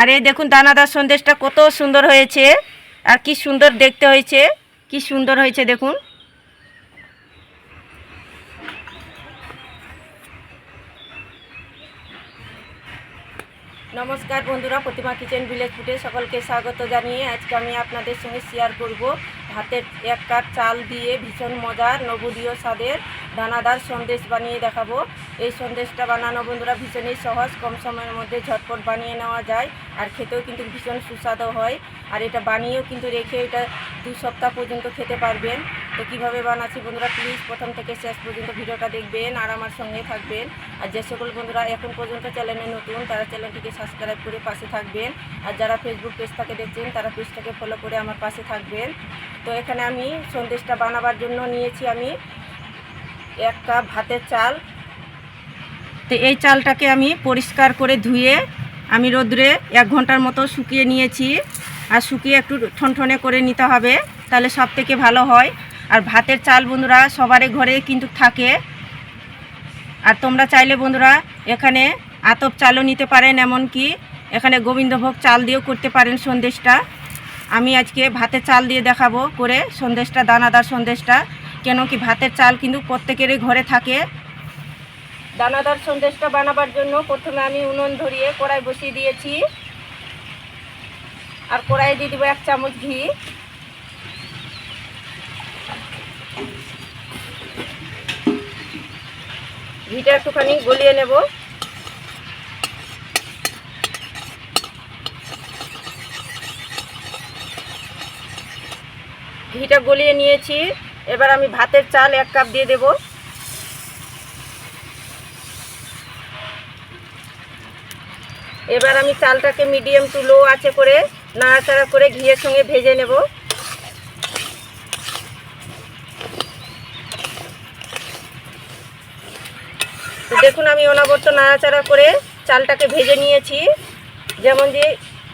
আর এই দেখুন, দানাদার সন্দেশটা কত সুন্দর হয়েছে। আর কি সুন্দর দেখতে হয়েছে। কি সুন্দর হয়েছে, দেখুন। নমস্কার বন্ধুরা, প্রতিমা কিচেন ভিলেজ ফুটে সকলকে স্বাগত জানিয়ে আজকে আমি আপনাদের সঙ্গে শেয়ার করব ভাতের এক কাপ চাল দিয়ে ভীষণ মজার, নবদীয় স্বাদের দানাদার সন্দেশ বানিয়ে দেখাবো। এই সন্দেশটা বানানো বন্ধুরা ভীষণই সহজ, কম সময়ের মধ্যে ঝটপট বানিয়ে নেওয়া যায় আর খেতেও কিন্তু ভীষণ সুস্বাদু হয়। আর এটা বানিয়েও কিন্তু রেখে এটা দু সপ্তাহ পর্যন্ত খেতে পারবেন। তো কীভাবে বানাচ্ছি বন্ধুরা প্লিজ প্রথম থেকে শেষ পর্যন্ত ভিডিওটা দেখবেন আর আমার সঙ্গে থাকবেন। আর যে সকল বন্ধুরা এখন পর্যন্ত চ্যানেলে নতুন, তারা চ্যানেলটিকে সাবস্ক্রাইব করে পাশে থাকবেন। আর যারা ফেসবুক পেজ থেকে দেখছেন, তারা পেজটাকে ফলো করে আমার পাশে থাকবেন। তো এখানে আমি সন্দেশটা বানাবার জন্য নিয়েছি আমি এক কাপ ভাতের চাল। তো এই চালটাকে আমি পরিষ্কার করে ধুয়ে আমি রোদ্রে এক ঘণ্টার মতো শুকিয়ে নিয়েছি। আর শুকিয়ে একটু ঠনঠনে করে নিতে হবে, তাহলে সব থেকে ভালো হয়। আর ভাতের চাল বন্ধুরা সবারই ঘরে কিন্তু থাকে। আর তোমরা চাইলে বন্ধুরা এখানে আতপ চালও নিতে পারেন এমনকি এখানে গোবিন্দভোগ চাল দিয়েও করতে পারেন সন্দেশটা। আমি আজকে ভাতের চাল দিয়ে দেখাবো করে সন্দেশটা, দানাদার সন্দেশটা। কেন কি ভাতের চাল কিন্তু প্রত্যেকেরই ঘরে থাকে। দানাদার সন্দেশটা বানাবার জন্য প্রথমে আমি উনুন ধরিয়ে কড়াই বসিয়ে দিয়েছি। আর কড়াইয়ে দিয়ে দেবো এক চামচ ঘি। ঘিটা একটুখানি গলিয়ে নেব। ঘিটা গলিয়ে নিয়েছি। এবার আমি ভাতের চাল এক কাপ দিয়ে দেব। এবার আমি চালটাকে মিডিয়াম টু লো আছে করে নাড়াচাড়া করে ঘিয়ের সঙ্গে ভেজে নেব। দেখুন আমি অনাবর্ত নাড়াচাড়া করে চালটাকে ভেজে নিয়েছি। যেমন যে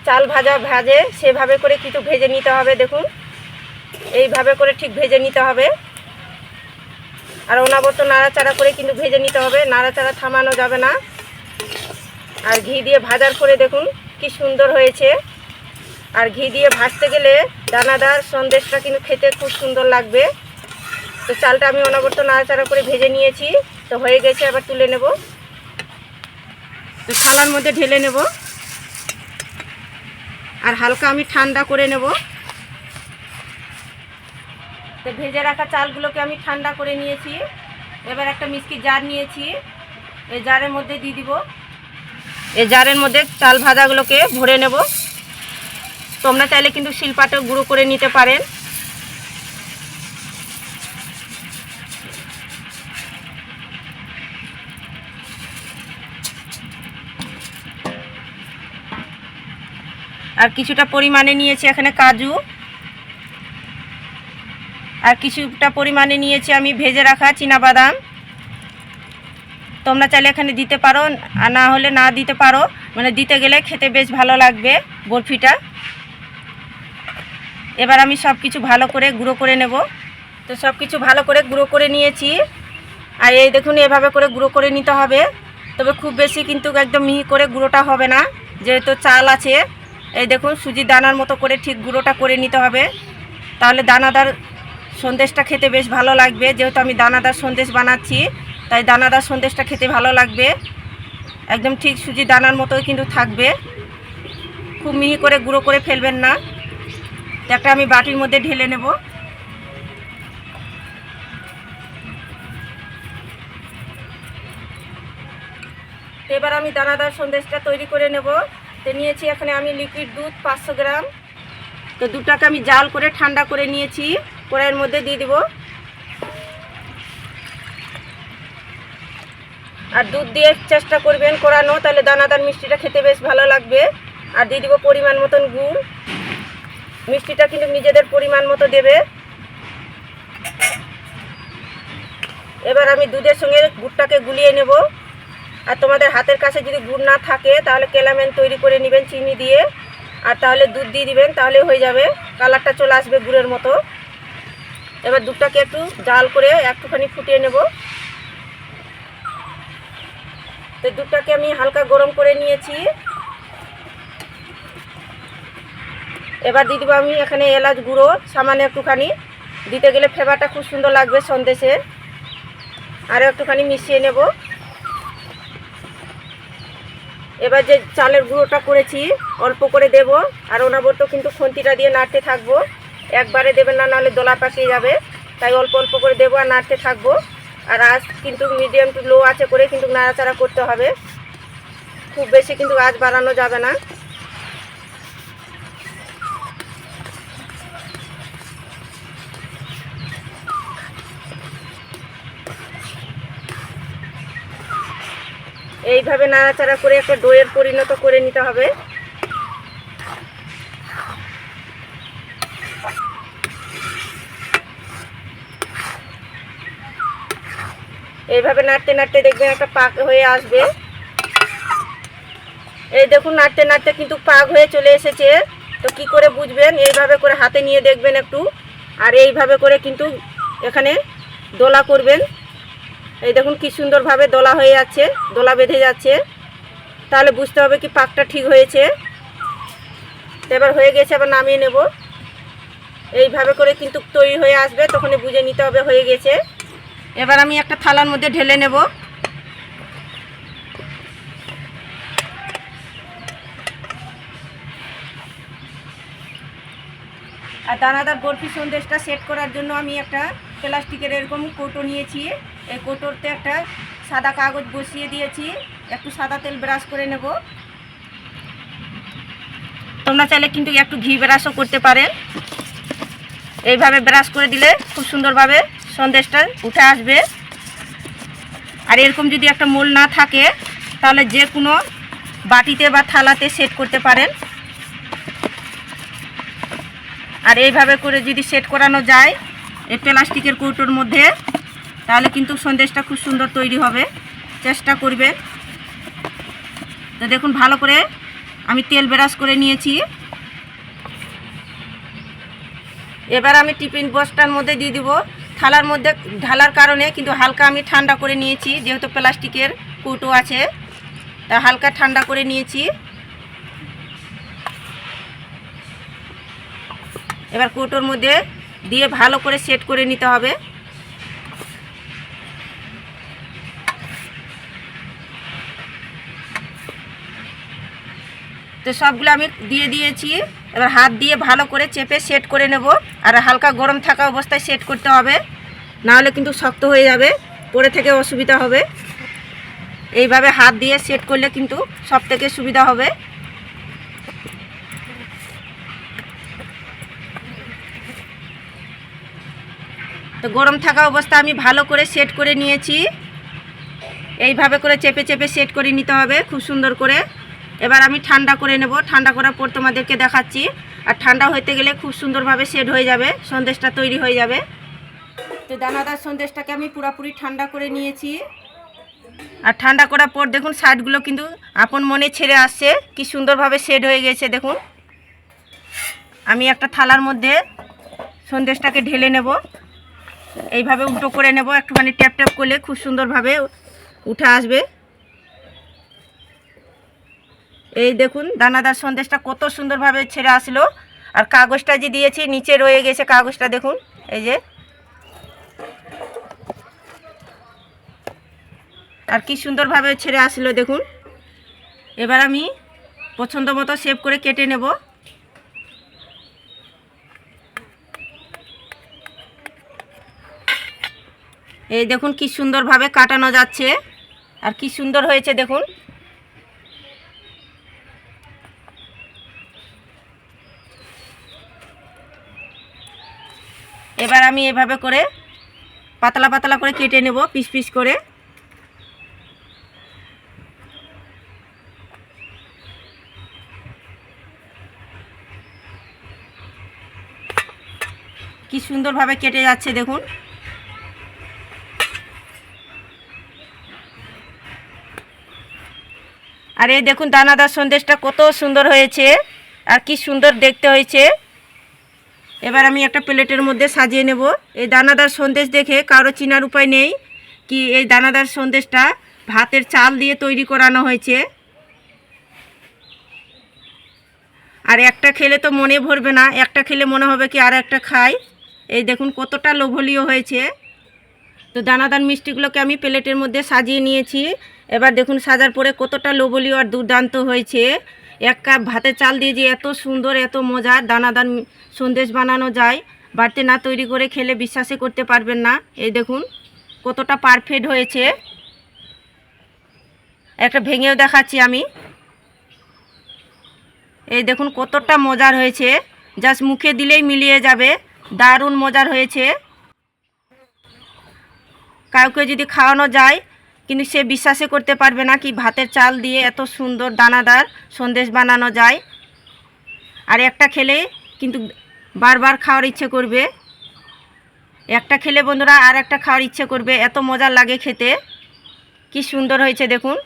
চাল ভাজা ভাজে সেভাবে করে কিছু ভেজে নিতে হবে দেখুন। এইভাবে করে ঠিক ভেজে নিতে হবে। আর অনাবর্ত নাড়াচাড়া করে কিন্তু ভেজে নিতে হবে। নাড়াচাড়া থামানো যাবে না। আর ঘি দিয়ে ভাজার করে দেখুন কি সুন্দর হয়েছে। আর ঘি দিয়ে ভাজতে গেলে দানাদার সন্দেশটা কিন্তু খেতে খুব সুন্দর লাগবে। তো চালটা আমি অনাবর্ত নাড়াচাড়া করে ভেজে নিয়েছি। তো হয়ে গেছে আবার তুলে নেব। তো থালার মধ্যে ঢেলে নেব। আর হালকা আমি ঠান্ডা করে নেব। তো ভেজে রাখা চালগুলোকে আমি ঠান্ডা করে নিয়েছি। এবার একটা মিষ্টি জার নিয়েছি। এই জারের মধ্যে দিয়ে দিব। এই জারের মধ্যে চাল ভাজাগুলোকে ভরে নেব। তোমরা চাইলে কিন্তু শিলপাটে গুঁড়ো করে নিতে পারেন। আর কিছুটা পরিমাণে নিয়েছি এখানে কাজু। আর কিছুটা পরিমাণে নিয়েছি আমি ভেজে রাখা বাদাম তোমরা চাইলে এখানে দিতে পারো, আর না হলে না দিতে পারো। মানে দিতে গেলে খেতে বেশ ভালো লাগবে বরফিটা। এবার আমি সব কিছু ভালো করে গুঁড়ো করে নেব। তো সব কিছু ভালো করে গুঁড়ো করে নিয়েছি। আর এই দেখুন, এভাবে করে গুঁড়ো করে নিতে হবে। তবে খুব বেশি কিন্তু একদম মিহি করে গুঁড়োটা হবে না। যেহেতু চাল আছে, এই দেখুন, সুজি দানার মতো করে ঠিক গুঁড়োটা করে নিতে হবে। তাহলে দানাদার সন্দেশটা খেতে বেশ ভালো লাগবে। যেহেতু আমি দানাদার সন্দেশ বানাচ্ছি তাই দানাদার সন্দেশটা খেতে ভালো লাগবে। একদম ঠিক সুজি দানার মতোই কিন্তু থাকবে। খুব মিহি করে গুঁড়ো করে ফেলবেন না। একটা আমি বাটির মধ্যে ঢেলে নেব। এবার আমি দানাদার সন্দেশটা তৈরি করে নেব। তো নিয়েছি এখানে আমি লিকুইড দুধ পাঁচশো গ্রাম। তো দুটাকে আমি জাল করে ঠান্ডা করে নিয়েছি। কড়াইয়ের মধ্যে দিয়ে দিব। আর দুধ দিয়ে চেষ্টা করবেন করানো, তাহলে দানাদার মিষ্টিটা খেতে বেশ ভালো লাগবে। আর দিয়ে দিব পরিমাণ মতন গুড়। মিষ্টিটা কিন্তু নিজেদের পরিমাণ মতো দেবে। এবার আমি দুধের সঙ্গে গুড়টাকে গুলিয়ে নেব। আর তোমাদের হাতের কাছে যদি গুড় না থাকে, তাহলে কেলামেন তৈরি করে নেবেন চিনি দিয়ে। আর তাহলে দুধ দিয়ে দিবেন, তাহলে হয়ে যাবে। কালারটা চলে আসবে গুড়ের মতো। এবার দুধটাকে একটু জাল করে একটুখানি ফুটিয়ে নেব। তো দুধটাকে আমি হালকা গরম করে নিয়েছি। এবার দিয়ে দেবো আমি এখানে এলাচ গুঁড়ো, সামান্য একটুখানি। দিতে গেলে ফ্লেভারটা খুব সুন্দর লাগবে সন্দেশের আরও একটুখানি মিশিয়ে নেব। এবার যে চালের গুঁড়োটা করেছি, অল্প করে দেব। আর ওনাবর্ত কিন্তু খুন্তিটা দিয়ে নাড়তে থাকব। একবারে দেবেন না, নাহলে দোলা পাকিয়ে যাবে। তাই অল্প অল্প করে দেবো আর নাড়তে থাকব। আর আজ কিন্তু মিডিয়াম টু লো আছে করে কিন্তু নাড়াচাড়া করতে হবে। খুব বেশি কিন্তু আজ বাড়ানো যাবে না। এইভাবে নাড়াচাড়া করে একটা দইয়ের পরিণত করে নিতে হবে। এইভাবে নাড়তে নাড়তে দেখবেন একটা পাক হয়ে আসবে। এই দেখুন, নাড়তে নাড়তে কিন্তু পাক হয়ে চলে এসেছে। তো কি করে বুঝবেন? এইভাবে করে হাতে নিয়ে দেখবেন একটু। আর এইভাবে করে কিন্তু এখানে দোলা করবেন। এই দেখুন, কি সুন্দরভাবে দোলা হয়ে যাচ্ছে, দোলা বেঁধে যাচ্ছে। তাহলে বুঝতে হবে কি পাকটা ঠিক হয়েছে। এবার হয়ে গেছে আবার নামিয়ে নেব। এইভাবে করে কিন্তু তৈরি হয়ে আসবে, তখনই বুঝে নিতে হবে হয়ে গেছে। এবার আমি একটা থালার মধ্যে ঢেলে নেব। আর দানাদার বরফি সন্দেশটা সেট করার জন্য আমি একটা প্লাস্টিকের এরকম কৌটো নিয়েছি। এই কৌটোতে একটা সাদা কাগজ বসিয়ে দিয়েছি। একটু সাদা তেল ব্রাশ করে নেব। তোমরা চাইলে কিন্তু একটু ঘি ব্রাশও করতে পারেন এইভাবে ব্রাশ করে দিলে খুব সুন্দরভাবে সন্দেশটা উঠে আসবে। আর এরকম যদি একটা মোল না থাকে, তাহলে যে কোনো বাটিতে বা থালাতে সেট করতে পারেন। আর এইভাবে করে যদি সেট করানো যায়, এই প্লাস্টিকের কৌটোর মধ্যে, তাহলে কিন্তু সন্দেশটা খুব সুন্দর তৈরি হবে। চেষ্টা করবে তো দেখুন, ভালো করে আমি তেল ব্রাশ করে নিয়েছি। এবার আমি টিফিন বক্সটার মধ্যে দিয়ে দিব। থালার মধ্যে ঢালার কারণে কিন্তু হালকা আমি ঠান্ডা করে নিয়েছি, যেহেতু প্লাস্টিকের কৌটো আছে। তা হালকা ঠান্ডা করে নিয়েছি। এবার কৌটোর মধ্যে দিয়ে ভালো করে সেট করে নিতে হবে। তো সবগুলো আমি দিয়ে দিয়েছি। এবার হাত দিয়ে ভালো করে চেপে সেট করে নেব। আর হালকা গরম থাকা অবস্থায় সেট করতে হবে। নাহলে কিন্তু শক্ত হয়ে যাবে, পরে থেকে অসুবিধা হবে। এইভাবে হাত দিয়ে সেট করলে কিন্তু সব থেকে সুবিধা হবে। তো গরম থাকা অবস্থা আমি ভালো করে সেট করে নিয়েছি। এইভাবে করে চেপে চেপে সেট করে নিতে হবে, খুব সুন্দর করে। এবার আমি ঠান্ডা করে নেব। ঠান্ডা করার পর তোমাদেরকে দেখাচ্ছি। আর ঠান্ডা হতে গেলে খুব সুন্দরভাবে সেট হয়ে যাবে, সন্দেশটা তৈরি হয়ে যাবে। তো দানাদার সন্দেশটাকে আমি পুরোপুরি ঠান্ডা করে নিয়েছি। আর ঠান্ডা করার পর দেখুন শার্টগুলো কিন্তু আপন মনে ছেড়ে আসছে। কি সুন্দরভাবে সেট হয়ে গেছে, দেখুন। আমি একটা থালার মধ্যে সন্দেশটাকে ঢেলে নেব। এইভাবে উল্টো করে নেব, একটুখানি ট্যাপ ট্যাপ করলে খুব সুন্দরভাবে উঠে আসবে। এই দেখুন, দানাদার সন্দেশটা কত সুন্দরভাবে ছেড়ে আসলো। আর কাগজটা যে দিয়েছি, নিচে রয়ে গেছে কাগজটা, দেখুন। এই যে আর কি সুন্দরভাবে ছেড়ে আসলো দেখুন। এবার আমি পছন্দ মতো শেপ করে কেটে নেব। এই দেখুন কি সুন্দরভাবে কাটানো যাচ্ছে আর কি সুন্দর হয়েছে দেখুন। এবার আমি এভাবে করে পাতলা পাতলা করে কেটে নেব, পিস পিস করে। কি সুন্দরভাবে কেটে যাচ্ছে দেখুন। আর এই দেখুন দানাদার সন্দেশটা কত সুন্দর হয়েছে, আর কি সুন্দর দেখতে হয়েছে। এবার আমি একটা প্লেটের মধ্যে সাজিয়ে নেব। এই দানাদার সন্দেশ দেখে কারও চিনার উপায় নেই কি এই দানাদার সন্দেশটা ভাতের চাল দিয়ে তৈরি করানো হয়েছে। আর একটা খেলে তো মনে ভরবে না, একটা খেলে মনে হবে কি আর একটা খাই। এই দেখুন কতটা লোভনীয় হয়েছে। তো দানাদার মিষ্টিগুলোকে আমি প্লেটের মধ্যে সাজিয়ে নিয়েছি। এবার দেখুন সাজার পরে কতটা লোভনীয় আর দুর্দান্ত হয়েছে। এক কাপ ভাতের চাল দিয়ে যে এত সুন্দর, এত মজার দানাদার সন্দেশ বানানো যায়, বাড়িতে না তৈরি করে খেলে বিশ্বাসই করতে পারবেন না। এই দেখুন কতটা পারফেক্ট হয়েছে। একটা ভেঙেও দেখাচ্ছি আমি। এই দেখুন কতটা মজার হয়েছে। জাস্ট মুখে দিলেই মিলিয়ে যাবে। দারুণ মজার হয়েছে। কাউকে যদি খাওয়ানো যায়, কিন্তু সে বিশ্বাসই করতে পারবে না কি ভাতের চাল দিয়ে এত সুন্দর দানাদার সন্দেশ বানানো যায়। আর একটা খেলে কিন্তু বারবার খাওয়ার ইচ্ছে করবে। একটা খেলে বন্ধুরা আর একটা খাওয়ার ইচ্ছে করবে, এত মজা লাগে খেতে। কি সুন্দর হয়েছে দেখুন।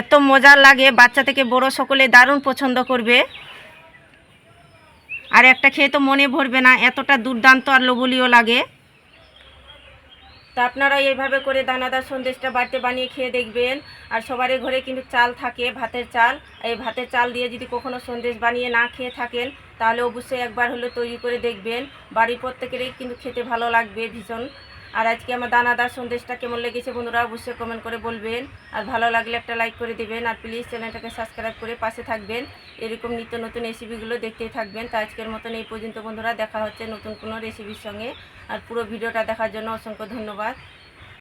এত মজার লাগে, বাচ্চা থেকে বড় সকলে দারুণ পছন্দ করবে। আর একটা খেয়ে তো মনে ভরবে না, এতটা দুর্দান্ত আর লোবলীয় লাগে। তা আপনারা এইভাবে করে দানাদার সন্দেশটা বাড়িতে বানিয়ে খেয়ে দেখবেন। আর সবারই ঘরে কিন্তু চাল থাকে, ভাতের চাল। এই ভাতের চাল দিয়ে যদি কখনো সন্দেশ বানিয়ে না খেয়ে থাকেন, তাহলে অবশ্যই একবার হলে তৈরি করে দেখবেন। বাড়ি প্রত্যেকেরই কিন্তু খেতে ভালো লাগবে ভীষণ। আর আজকে আমার দানাদার সন্দেশটা কেমন লেগেছে বন্ধুরা অবশ্যই কমেন্ট করে বলবেন। আর ভালো লাগলে একটা লাইক করে দেবেন। আর প্লিজ চ্যানেলটাকে সাবস্ক্রাইব করে পাশে থাকবেন। এরকম নিত্য নতুন রেসিপিগুলো দেখতেই থাকবেন। তো আজকের মতন এই পর্যন্ত বন্ধুরা, দেখা হচ্ছে নতুন কোনো রেসিপির সঙ্গে। আর পুরো ভিডিওটা দেখার জন্য অসংখ্য ধন্যবাদ।